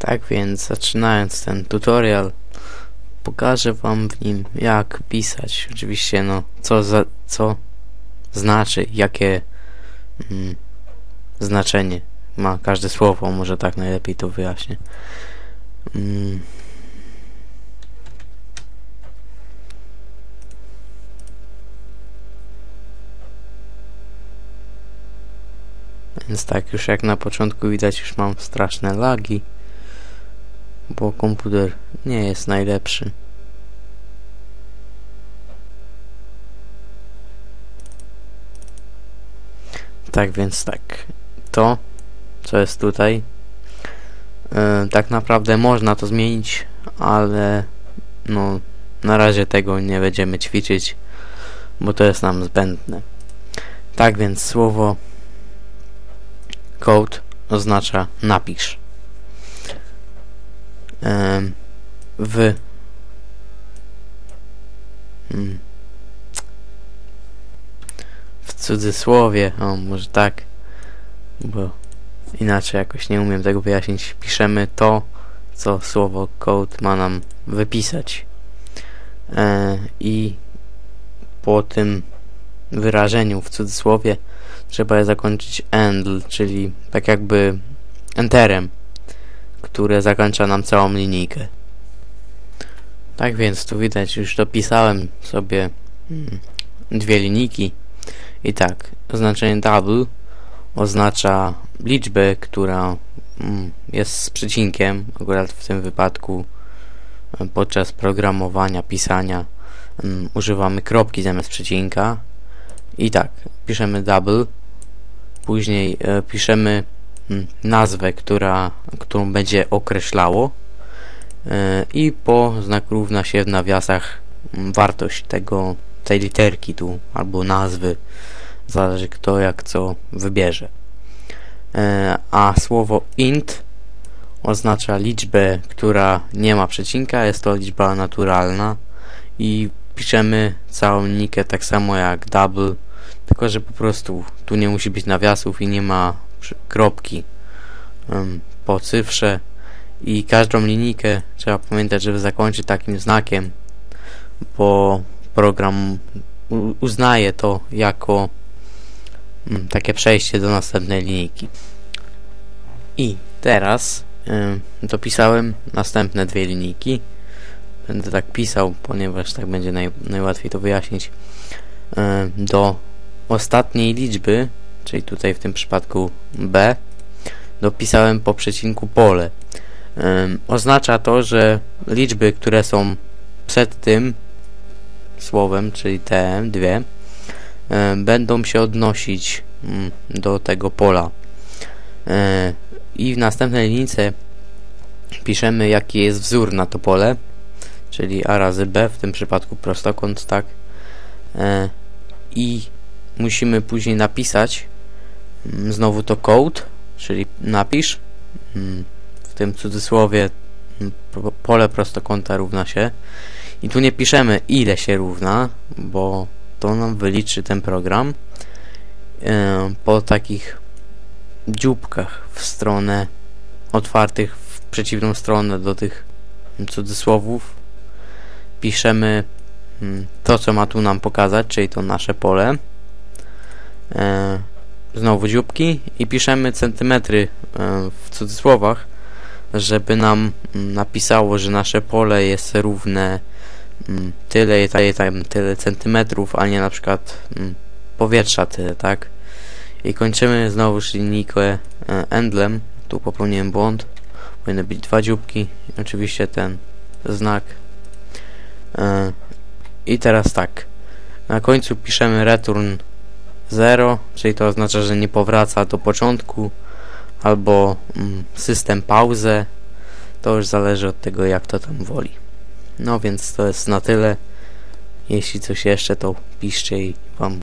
Tak więc zaczynając ten tutorial pokażę wam w nim jak pisać. Oczywiście no co za, co znaczy, jakie mm, znaczenie ma każde słowo, może tak najlepiej to wyjaśnię. Mm. Więc tak, już jak na początku widać, już mam straszne lagi, bo komputer nie jest najlepszy. Tak więc tak, to co jest tutaj, e, tak naprawdę można to zmienić, ale no na razie tego nie będziemy ćwiczyć, bo to jest nam zbędne. Tak więc słowo code oznacza napisz. W mm, w cudzysłowie, o może tak, bo inaczej jakoś nie umiem tego wyjaśnić. Piszemy to, co słowo code ma nam wypisać. E, I po tym wyrażeniu w cudzysłowie trzeba je zakończyć end, czyli tak jakby enterem, które zakończa nam całą linijkę. Tak więc tu widać, już dopisałem sobie mm, dwie linijki. I tak, oznaczenie double oznacza liczbę, która mm, jest z przecinkiem, akurat w tym wypadku. Podczas programowania, pisania mm, używamy kropki zamiast przecinka i tak, piszemy double później e, piszemy nazwę, która, którą będzie określało e, i po znak równa się w nawiasach wartość tego, tej literki tu albo nazwy zależy kto jak co wybierze. E, a słowo int oznacza liczbę, która nie ma przecinka, jest to liczba naturalna i piszemy całą linijkę tak samo jak double tylko, że po prostu tu nie musi być nawiasów i nie ma kropki po cyfrze i każdą linijkę trzeba pamiętać, żeby zakończyć takim znakiem, bo program uznaje to jako um, takie przejście do następnej linijki. I teraz dopisałem następne dwie linijki. Będę tak pisał, ponieważ tak będzie naj, najłatwiej to wyjaśnić. Do ostatniej liczby, czyli tutaj w tym przypadku b, dopisałem po przecinku pole. Oznacza to, że liczby, które są przed tym słowem, czyli te dwie, będą się odnosić um, do tego pola. E, I w następnej linijce piszemy jaki jest wzór na to pole, czyli a razy b, w tym przypadku prostokąt, tak. E, I musimy później napisać mm, znowu to code, czyli napisz. Mm, w tym cudzysłowie mm, pole prostokąta równa się. I tu nie piszemy ile się równa, bo to nam wyliczy ten program. E, po takich dzióbkach w stronę otwartych w przeciwną stronę do tych cudzysłowów piszemy to co ma tu nam pokazać, czyli to nasze pole. E, znowu dzióbki i piszemy centymetry e, w cudzysłowach, żeby nam mm, napisało, że nasze pole jest równe mm, tyle i tyle, tyle, tyle centymetrów, a nie na przykład mm, powietrza tyle, tak? I kończymy znowu linijkę e, endlem. Tu popełniłem błąd. Powinny być dwa dzióbki. Oczywiście ten znak. E, I teraz tak. Na końcu piszemy return 0, czyli to oznacza, że nie powraca do początku, albo mm, system pauzę. To już zależy od tego, jak to tam woli. No więc to jest na tyle. Jeśli coś jeszcze, to piszcie i Wam